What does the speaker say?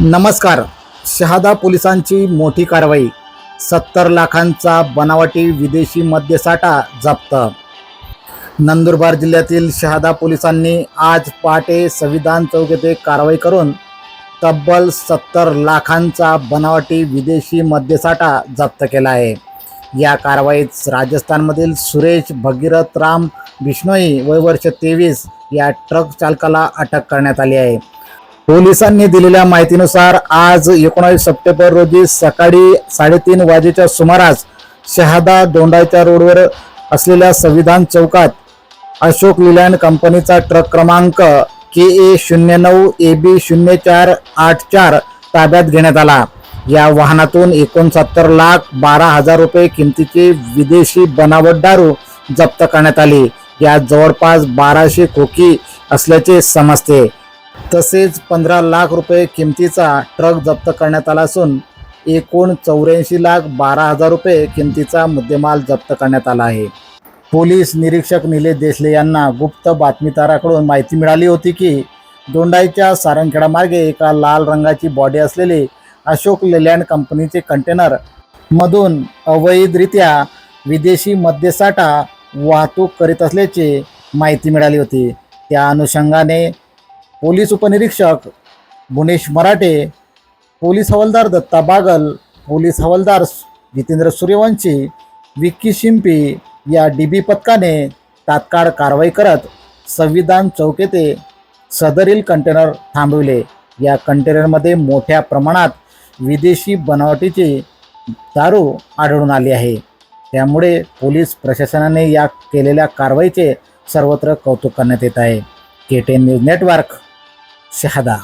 नमस्कार. शहादा पोलिसांची मोठी कारवाई. सत्तर लाखांचा बनावटी विदेशी मद्यसाठा जप्त. नंदुरबार जिल्ह्यातील शहादा पोलिसांनी आज पहाटे संविधान चौक येथे कारवाई करून तब्बल सत्तर लाखांचा बनावटी विदेशी मद्यसाठा जप्त केला आहे. या कारवाईत राजस्थानमधील सुरेश भगीरथ राम बिष्णोई वय वर्ष तेवीस या ट्रक चालकाला अटक करण्यात आली आहे. पोलिसांनी दिलेल्या माहितीनुसार आज एकोणावीस सप्टेंबर रोजी सकाळी साडेतीन वाजेच्या सुमारास शहादा दोंडाच्या रोडवर असलेल्या संविधान चौकात अशोक लिलँड कंपनीचा ट्रक क्रमांक के ए शून्य नऊ ए बी शून्य चार आठ चार ताब्यात घेण्यात आला. या वाहनातून एकोणसत्तर लाख बारा हजार रुपये किमतीची विदेशी बनावट दारू जप्त करण्यात आली. यात जवळपास बाराशे खोकी असल्याचे समजते. तसेच पंधरा लाख रुपये किमतीचा ट्रक जप्त करण्यात आला असून एकूण चौऱ्याऐंशी लाख बारा हजार रुपये किमतीचा मुद्देमाल जप्त करण्यात आला आहे. पोलीस निरीक्षक निलेश देसले यांना गुप्त बातमीदाराकडून माहिती मिळाली होती की दोंडाईच्या सारंगखेडा मार्गे एका लाल रंगाची बॉडी असलेली अशोक लेलँड कंपनीचे कंटेनर मधून अवैधरित्या विदेशी मद्यसाठा वाहतूक करीत असल्याची माहिती मिळाली होती. त्या अनुषंगाने पोलीस उपनिरीक्षक गुणेश मराठे पोलीस हवालदार दत्ता बागल पोलीस हवालदार जितेंद्र सूर्यवंशी विक्की शिंपी या डी बी पथकाने तात्काळ कारवाई करत संविधान चौक येथे सदरील कंटेनर थांबविले. या कंटेनरमध्ये मोठ्या प्रमाणात विदेशी बनावटीची दारू आढळून आली आहे. त्यामुळे पोलीस प्रशासनाने या केलेल्या कारवाईचे सर्वत्र कौतुक करण्यात येत आहे. K ten news network Shahada